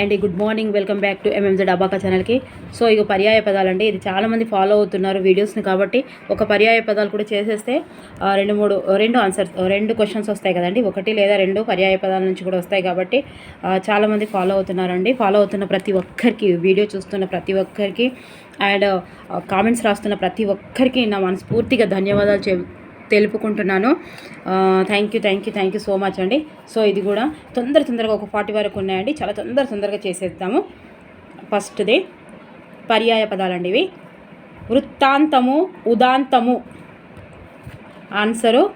Hi అండి good morning welcome back to M M Z abaca ఛానల్కి. So ఇక పర్యాయ పదాలండి ఇది చాలామంది ఫాలో అవుతున్నారు వీడియోస్ని కాబట్టి ఒక పర్యాయ పదాలు కూడా చేసేస్తే రెండు మూడు రెండు ఆన్సర్స్ రెండు క్వశ్చన్స్ వస్తాయి కదండి. ఒకటి లేదా రెండు పర్యాయ పదాల నుంచి కూడా వస్తాయి కాబట్టి చాలామంది ఫాలో అవుతున్నారండి. ఫాలో అవుతున్న ప్రతి ఒక్కరికి వీడియో చూస్తున్న ప్రతి ఒక్కరికి అండ్ కామెంట్స్ రాస్తున్న ప్రతి ఒక్కరికి నా మనస్ఫూర్తిగా ధన్యవాదాలు చె తెలుపుకుంటున్నాను. Thank you thank you thank you so much అండి. సో ఇది కూడా తొందర తొందరగా ఒక ఫార్టీ వరకు ఉన్నాయండి. చాలా తొందర తొందరగా చేసేద్దాము. ఫస్ట్ది పర్యాయ పదాలండి ఇవి వృత్తాంతము ఉదాంతము. ఆన్సరు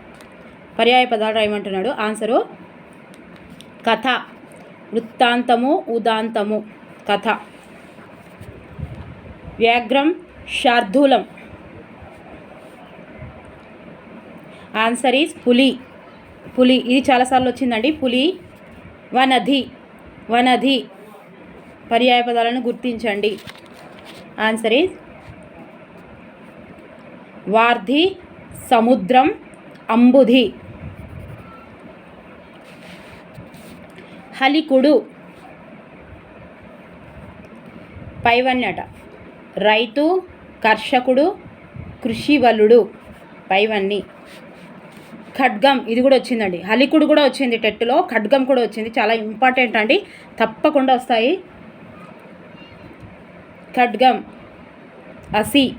పర్యాయ పదాలు రాయమంటున్నాడు. ఆన్సరు కథ. వృత్తాంతము ఉదాంతము. కథ. వ్యాఘ్రం శార్దూలం. ఆన్సర్ ఈజ్ పులి. పులి. ఇది చాలాసార్లు వచ్చిందండి. పులి వనధి వనధి. పర్యాయ పదాలను గుర్తించండి. ఆన్సర్ ఈజ్ వార్ధి సముద్రం అంబుధి. హలికుడు. పైవన్యట రైతు కర్షకుడు కృషివలుడు. పైవన్నీ. ఖడ్గం ఇది కూడా వచ్చిందండి. హలికుడు కూడా వచ్చింది టెట్లో ఖడ్గం కూడా వచ్చింది. చాలా ఇంపార్టెంట్ అండి. తప్పకుండా వస్తాయి. ఖడ్గం అసి.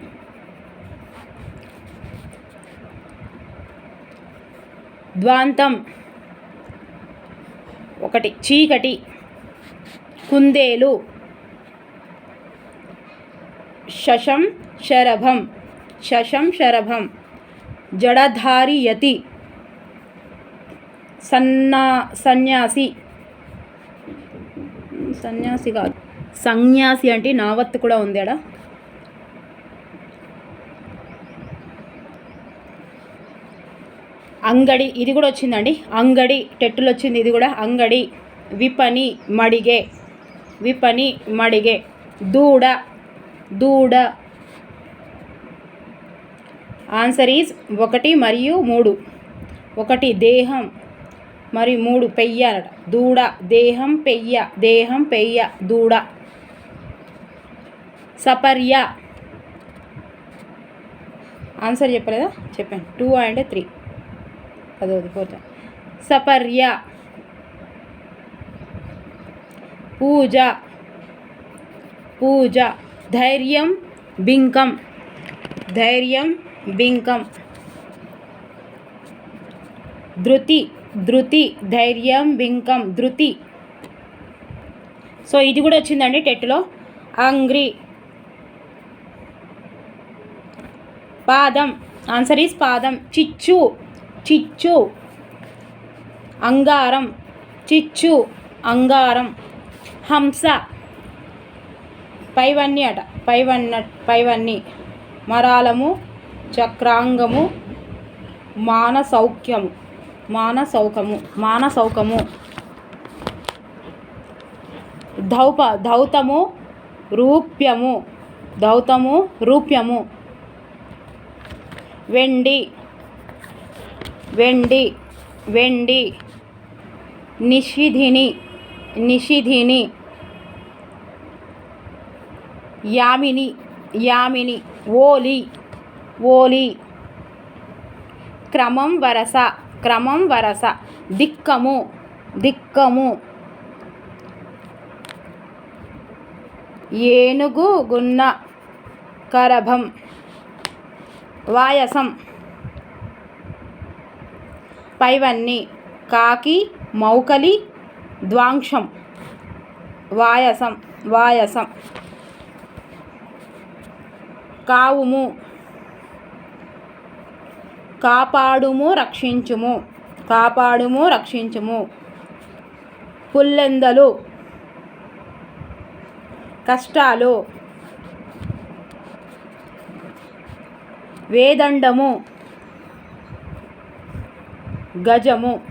ద్వాంతం ఒకటి. చీకటి కుందేలు. శశం శరభం. శశం శరభం. జడధారియతి సన్నా సన్యాసి. సన్యాసి కాదు. సన్యాసి అంటే నావత్తు కూడా ఉంది అడా అంగడి ఇది కూడా వచ్చిందండి. అంగడి టెట్టులు వచ్చింది ఇది కూడా అంగడి. విపని మడిగే. విపని మడిగే. దూడ దూడ. ఆన్సర్ ఈజ్ ఒకటి మరియు మూడు. ఒకటి దేహం మరి మూడు పెయ్య అన్నట దూడ దేహం పెయ్య దేహం పెయ్య దూడ. సపర్య. ఆన్సర్ చెప్పలేదా? చెప్పాను టూ అండ్ త్రీ పదోది ఫోర్త్ సపర్య. పూజ. పూజ. ధైర్యం బింకం. ధైర్యం బింకం. ధృతి. ధృతి ధైర్యం బింకం ధృతి. సో ఇది కూడా వచ్చిందండి టెట్లో. అంగ్రి. పాదం. ఆన్సర్ ఈస్ పాదం. చిచ్చు. చిచ్చు. అంగారం. చిచ్చు. అంగారం. హంస. పైవన్నీ అట. పైవన్న పైవన్నీ. మరాలము చక్రాంగము మానసౌఖ్యము. మానసౌకము మానసౌకము. ధౌప ధౌతము రూప్యము. ధౌతము రూప్యము. వెండి వెండి వెండి. నిషిధిని నిషిధిని. యామిని యామిని. ఓలి ఓలి. క్రమం వరస. క్రమం వరస. దిక్కము దిక్కము. ఏనుగు గున్న కరభం. వాయసం. పైవన్నీ. కాకి మౌకలి ద్వాంక్షం. వాయసం వాయసం. కావుము. కాపాడుము రక్షించుము. కాపాడుము రక్షించుము. పుల్లెందలు కష్టాలు. వేదండము గజము.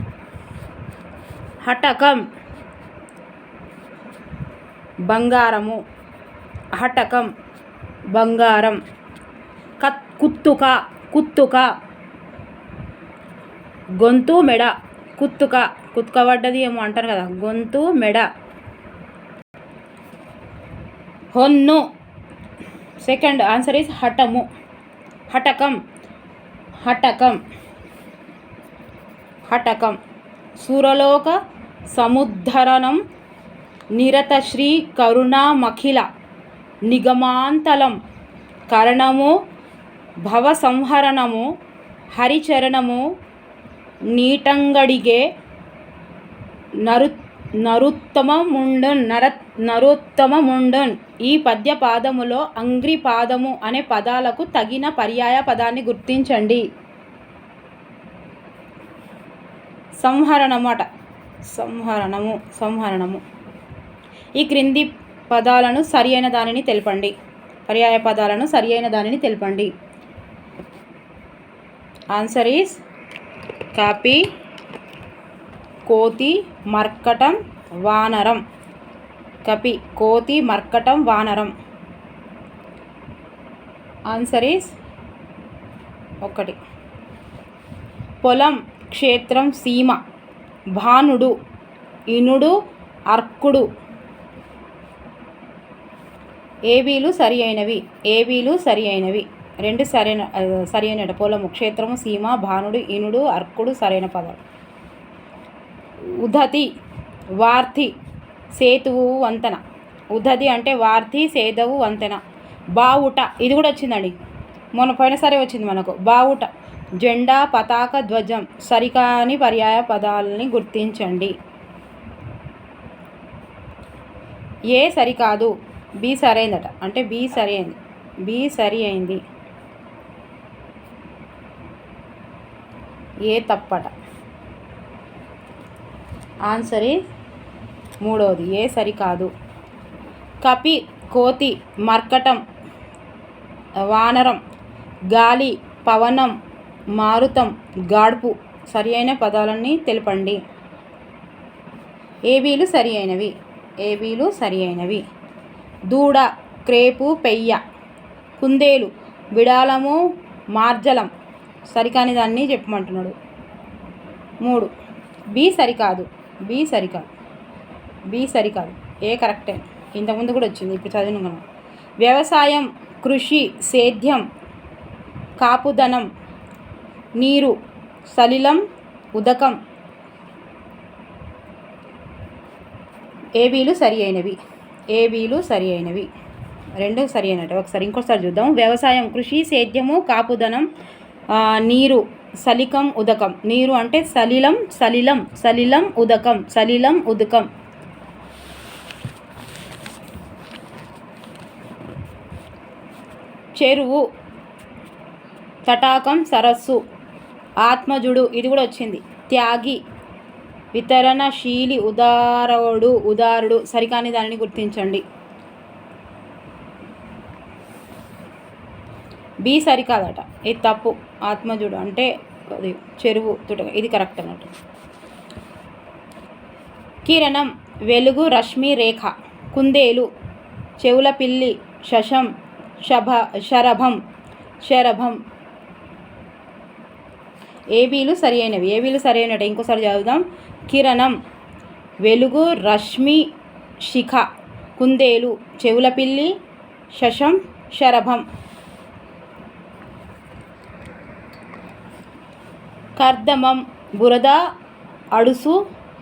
హటకం బంగారము. హటకం బంగారం. కత్ కుత్తుక కుత్తుక. గొంతు మెడ. కుత్తుక. కుత్తుక పడ్డది ఏమో అంటారు కదా. గొంతు మెడ. హొన్ను. సెకండ్ ఆన్సర్ ఈజ్ హఠము. హటకం హటకం హటకం సురలోక సముద్ధరణం. నిరతశ్రీ కరుణామఖిల. నిగమాంతలం. కరణము. భవ సంహరణము హరిచరణము. నీటంగడిగే నరు నరుత్తమముండన్ నర నరోత్తమముండన్ ఈ పద్య పాదములో అంగ్రి పాదము అనే పదాలకు తగిన పర్యాయ పదాన్ని గుర్తించండి సంహరణమట సంహరణము సంహరణము ఈ క్రింది పదాలను సరి అయిన దానిని తెలపండి పర్యాయ పదాలను సరి అయిన దానిని తెలపండి ఆన్సర్ ఈస్ కాపీ కోతి మర్కటం వానరం. కపి కోతి మర్కటం వానరం. ఆన్సర్ ఈస్ ఒకటి. పొలం క్షేత్రం సీమ. భానుడు ఇనుడు అర్కుడు. ఏవీలు సరి అయినవి. ఏవీలు సరి అయినవి. రెండు సరైన సరైన పొలము క్షేత్రము సీమ భానుడు ఇనుడు అర్కుడు సరైన పదాలు ఉదతి వార్తి సేతువు వంతెన. ఉదతి అంటే వార్తి సేదవు వంతెన. బావుట ఇది కూడా వచ్చిందండి. మొన్న పోయినసారి వచ్చింది మనకు. బావుట. జెండా పతాక ధ్వజం. సరికాని పర్యాయ పదాలని గుర్తించండి. ఏ సరికాదు. బి సరైందట. అంటే బి సరి అయింది బి సరి అయింది. ఏ తప్పట. ఆన్సర్ మూడవది ఏ సరికాదు. కపి కోతి మర్కటం వానరం గాలి పవనం మారుతం గాడ్పు సరి అయిన పదాలన్నీ తెలపండి. ఏబీలు సరి అయినవి ఏబీలు సరి అయినవి దూడ క్రేపు పెయ్య కుందేలు విడాలము మార్జలం సరికాని దాన్ని చెప్పమంటున్నాడు. మూడు. బి సరికాదు. బి సరికాదు. బి సరికాదు. ఏ కరెక్టే? ఇంతకుముందు కూడా వచ్చింది ఇప్పుడు చదివిన మనం. వ్యవసాయం కృషి సేద్యం కాపుదనం నీరు సలిలం ఉదకం. ఏబీలు సరి అయినవి? ఏబీలు సరి అయినవి? రెండు సరి అయినట్టు. ఒకసారి ఇంకోసారి చూద్దాం. వ్యవసాయం కృషి సేద్యము కాపుదనం నీరు సలికం ఉదకం. నీరు అంటే సలిలం సలిలం సలిలం ఉదకం సలిలం ఉదకం. చెరువు తటాకం సరస్సు ఆత్మజుడు ఇది కూడా వచ్చింది. త్యాగి వితరణశీలి ఉదారుడు ఉదారుడు సరికాని దానిని గుర్తించండి. బి సరికాదట. ఇది తప్పు ఆత్మజుడు అంటే అది చెరువు తుటక ఇది కరెక్ట్ అన్నట్టు. కిరణం వెలుగు రశ్మి రేఖ కుందేలు చెవుల పిల్లి శశం శభ శరభం శరభం. ఏబీలు సరి అయినవి ఏబీలు సరి అయినట్టు ఇంకోసారి చదువుదాం. కిరణం వెలుగు రశ్మి శిఖ కుందేలు చెవుల పిల్లి శశం శరభం. కర్దమం బురద అడుసు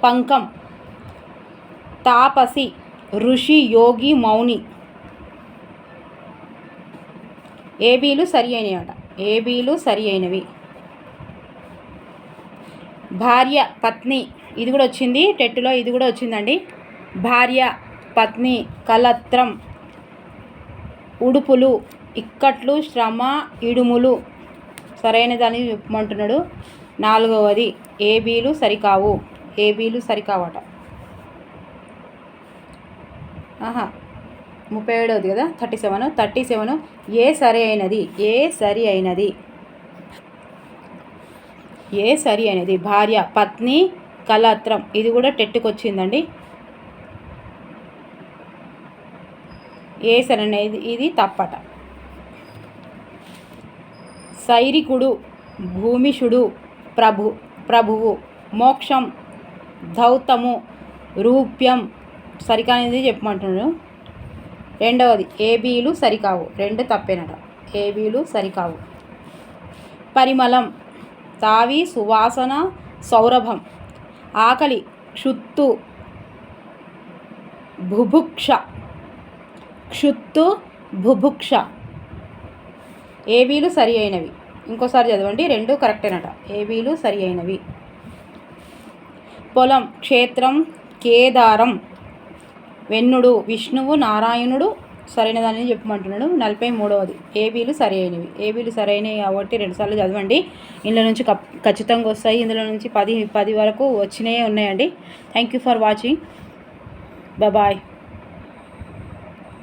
పంకం తాపసి ఋషి యోగి మౌని. ఏబీలు సరి అయినవి అట ఏబీలు సరి అయినవి భార్య పత్ని ఇది కూడా వచ్చింది టెట్టులో ఇది కూడా వచ్చిందండి. భార్య పత్ని కలత్రం ఉడుపులు ఇక్కట్లు శ్రమ ఇడుములు. సరైన దాన్ని చెప్పమంటున్నాడు. నాలుగవది ఏబీలు సరికావు. ఏబీలు సరికావట. ఆహా ముప్పై ఏడవది కదా? Thirty seven. Thirty seven A సరి అయినది? ఏ సరి అయినది? ఏ సరి అయినది? భార్య పత్ని కలత్రం ఇది కూడా టెట్టుకొచ్చిందండి. ఏ సరి అనేది ఇది తప్పట. సైరికుడు భూమిషుడు ప్రభు ప్రభువు. మోక్షం ధౌతము రూప్యం సరికానిది చెప్పమంటున్నాడు. రెండవది ఏబీలు సరికావు. రెండు తప్పేనట. ఏబీలు సరికావు. పరిమళం తావి సువాసన సౌరభం. ఆకలి క్షుత్తు భుభుక్ష. క్షుత్తు భుభుక్ష. ఏబీలు సరి అయినవి. ఇంకోసారి చదవండి. రెండు కరెక్టేనట. ఏబీలు సరి అయినవి పొలం క్షేత్రం కేదారం. వెన్నుడు విష్ణువు నారాయణుడు సరైనదని చెప్పమంటున్నాడు. నలభై మూడవది. ఏబీలు సరి అయినవి ఏబీలు సరైనవి కాబట్టి రెండుసార్లు చదవండి. ఇందులో నుంచి కప్- ఖచ్చితంగా వస్తాయి. ఇందులో నుంచి పది పది వరకు వచ్చినాయి ఉన్నాయండి. Thank you for watching. Bye.